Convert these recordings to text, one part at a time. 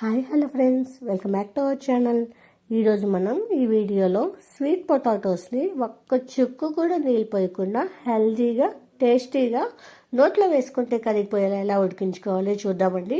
Hi hello friends. Welcome back to our channel. ఈరోజు మనం ఈ వీడియోలో స్వీట్ పొటాటోస్ని ఒక్క చుక్కు కూడా నీళ్ళు పోయకుండా హెల్తీగా టేస్టీగా నోట్లో వేసుకుంటే కరిగిపోయేలా ఎలా ఉడికించుకోవాలి చూద్దామండి.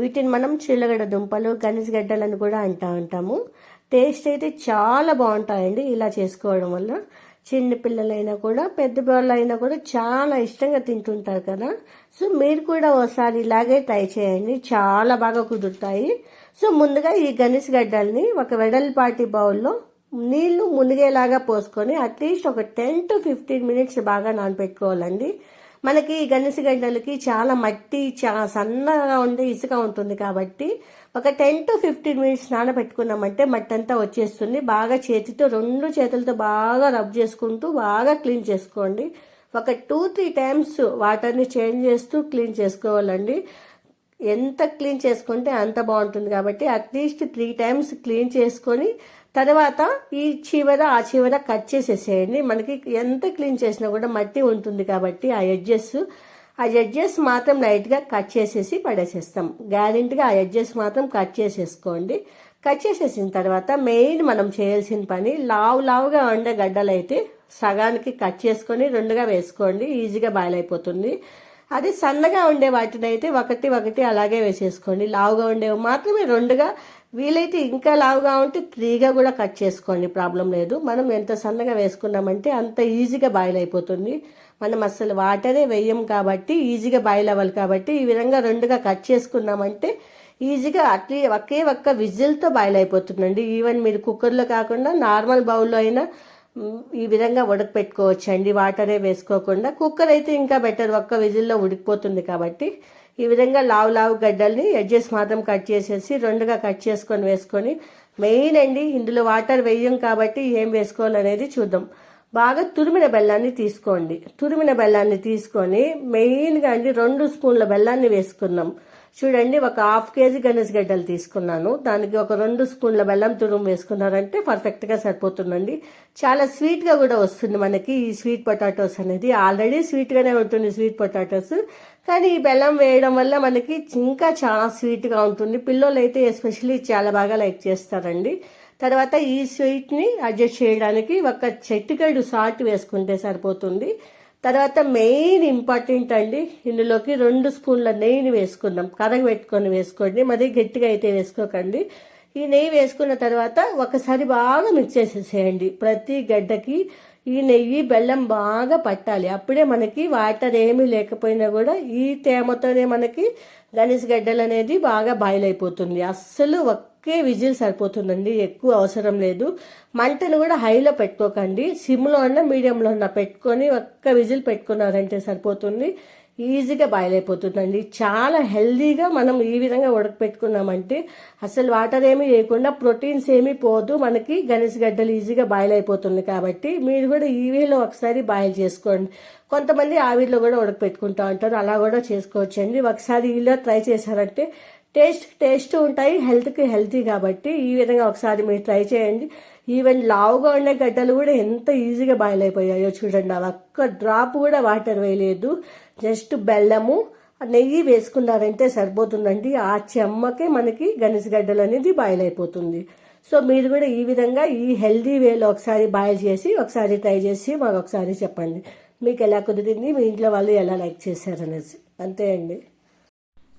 వీటిని మనం చిల్లగడ్డ దుంపలు గడ్డలని కూడా అంటూ ఉంటాము. టేస్ట్ అయితే చాలా బాగుంటాయండి ఇలా చేసుకోవడం వల్ల. చిన్న పిల్లలైనా కూడా పెద్ద అయినా కూడా చాలా ఇష్టంగా తింటుంటారు కదా. సో మీరు కూడా ఒకసారి ఇలాగే ట్రై చేయండి. చాలా బాగా కుదురుతాయి. సో ముందుగా ఈ గనిస్ గడ్డల్ని ఒక వెడల్పాటి బౌల్లో నీళ్ళు మునిగేలాగా పోసుకొని అట్లీస్ట్ ఒక టెన్ టు ఫిఫ్టీన్ మినిట్స్ బాగా నానబెట్టుకోవాలండి మనకి గనిసి గడ్డలకి చాలా మట్టి చాలా సన్నగా ఉండే ఇసుక ఉంటుంది కాబట్టి ఒక టెన్ టు ఫిఫ్టీన్ మినిట్స్ నానబెట్టుకున్నామంటే మట్టి అంతా వచ్చేస్తుంది. బాగా చేతితో రెండు చేతులతో బాగా రబ్ చేసుకుంటూ బాగా క్లీన్ చేసుకోండి. ఒక టూ త్రీ టైమ్స్ వాటర్ని చేంజ్ చేస్తూ క్లీన్ చేసుకోవాలండి. ఎంత క్లీన్ చేసుకుంటే అంత బాగుంటుంది కాబట్టి అట్లీస్ట్ త్రీ టైమ్స్ క్లీన్ చేసుకొని తర్వాత ఈ చివర ఆ చివర కట్ చేసేసేయండి. మనకి ఎంత క్లీన్ చేసినా కూడా మట్టి ఉంటుంది కాబట్టి ఆ ఎడ్జెస్ ఆ ఎడ్జెస్ మాత్రం లైట్గా కట్ చేసేసి పడేసేస్తాం. గ్యారెంటీగా ఆ ఎడ్జెస్ మాత్రం కట్ చేసేసుకోండి. కట్ చేసేసిన తర్వాత మెయిన్ మనం చేయాల్సిన పని లావు లావుగా ఉండే గడ్డలు అయితే సగానికి కట్ చేసుకొని రెండుగా వేసుకోండి. ఈజీగా బాయిల్ అయిపోతుంది. అది సన్నగా ఉండే వాటిని అయితే ఒకటి ఒకటి అలాగే వేసేసుకోండి. లావుగా ఉండేవి మాత్రమే రెండుగా వీలైతే ఇంకా లావుగా ఉంటే త్రీగా కూడా కట్ చేసుకోండి ప్రాబ్లం లేదు. మనం ఎంత సన్నగా వేసుకున్నామంటే అంత ఈజీగా బాయిల్ అయిపోతుంది. మనం అసలు వాటరే వేయం కాబట్టి ఈజీగా బాయిల్ అవ్వాలి కాబట్టి ఈ విధంగా రెండుగా కట్ చేసుకున్నామంటే ఈజీగా అట్లీ ఒకే ఒక్క విజిల్తో బాయిల్ అయిపోతుందండి. ఈవెన్ మీరు కుక్కర్లో కాకుండా నార్మల్ బౌల్లో అయినా ఈ విధంగా ఉడకపెట్టుకోవచ్చు అండి వాటరే వేసుకోకుండా కుక్కర్ అయితే ఇంకా బెటర్. ఒక్క విజిల్లో ఉడికిపోతుంది కాబట్టి ఈ విధంగా లావు లావు గడ్డల్ని ఎడ్జెస్ మాత్రం కట్ చేసేసి రెండుగా కట్ చేసుకొని వేసుకొని మెయిన్ అండి ఇందులో వాటర్ వేయం కాబట్టి ఏం వేసుకోవాలనేది చూద్దాం. బాగా తురిమిన బెల్లాన్ని తీసుకోండి. తురిమిన బెల్లాన్ని తీసుకొని మెయిన్గా అండి రెండు స్పూన్ల బెల్లాన్ని వేసుకున్నాం. చూడండి ఒక హాఫ్ కేజీ గణేష్ గడ్డలు తీసుకున్నాను. దానికి ఒక రెండు స్పూన్ల బెల్లం తురుము వేసుకున్నారంటే పర్ఫెక్ట్గా సరిపోతుందండి. చాలా స్వీట్గా కూడా వస్తుంది మనకి ఈ స్వీట్ పొటాటోస్ అనేది. ఆల్రెడీ స్వీట్గానే ఉంటుంది స్వీట్ పొటాటోస్ కానీ ఈ బెల్లం వేయడం వల్ల మనకి ఇంకా చాలా స్వీట్గా ఉంటుంది. పిల్లలు అయితే ఎస్పెషల్లీ చాలా బాగా లైక్ చేస్తారండి. తర్వాత ఈ స్వీట్ని అడ్జస్ట్ చేయడానికి ఒక చెట్టుగడ్డు సాల్ట్ వేసుకుంటే సరిపోతుంది. తర్వాత మెయిన్ ఇంపార్టెంట్ అండి ఇందులోకి రెండు స్పూన్ల నెయ్యిని వేసుకుందాం. పెట్టుకొని వేసుకోండి. మరి గట్టిగా అయితే వేసుకోకండి. ఈ నెయ్యి వేసుకున్న తర్వాత ఒకసారి బాగా మిక్స్ చేసేసేయండి. ప్రతి గడ్డకి ఈ నెయ్యి బెల్లం బాగా పట్టాలి. అప్పుడే మనకి వాటర్ ఏమీ లేకపోయినా కూడా ఈ తేమతోనే మనకి గడ్డలు అనేది బాగా బాయిల్ అయిపోతుంది. అస్సలు ఒకే విజిల్ సరిపోతుందండి. ఎక్కువ అవసరం లేదు. మంటను కూడా హైలో పెట్టుకోకండి. సిమ్లో అన్న మీడియంలో అన్న పెట్టుకొని ఒక్క విజిల్ పెట్టుకున్నారంటే సరిపోతుంది. ఈజీగా బాయిల్ అయిపోతుందండి చాలా హెల్దీగా మనం ఈ విధంగా ఉడకపెట్టుకున్నామంటే అసలు వాటర్ ఏమీ లేకుండా ప్రోటీన్స్ ఏమీ పోదు. మనకి గణేష్ గడ్డలు ఈజీగా బాయిల్ అయిపోతుంది కాబట్టి మీరు కూడా ఈ వేలో ఒకసారి బాయిల్ చేసుకోండి. కొంతమంది ఆవిరిలో కూడా ఉడకపెట్టుకుంటా ఉంటారు. అలా కూడా చేసుకోవచ్చండి. ఒకసారి ఇలా ట్రై చేశారంటే టేస్ట్ టేస్ట్ ఉంటాయి హెల్త్కి హెల్తీ కాబట్టి ఈ విధంగా ఒకసారి మీరు ట్రై చేయండి. ఈవెన్ లావుగా ఉండే గడ్డలు కూడా ఎంత ఈజీగా బాయిల్ అయిపోయాయో చూడండి. అవి ఒక్క డ్రాప్ కూడా వాటర్ వేయలేదు. జస్ట్ బెల్లము నెయ్యి వేసుకున్నారంటే సరిపోతుందండి. ఆ చెమ్మకే మనకి గణేష్ గడ్డలు అనేది బాయిల్ అయిపోతుంది. సో మీరు కూడా ఈ విధంగా ఈ హెల్దీ వేలో ఒకసారి బాయిల్ చేసి ఒకసారి ట్రై చేసి మాకు ఒకసారి చెప్పండి. మీకు ఎలా కుదిరింది మీ ఇంట్లో వాళ్ళు ఎలా లైక్ చేశారనేసి. అంతే అండి.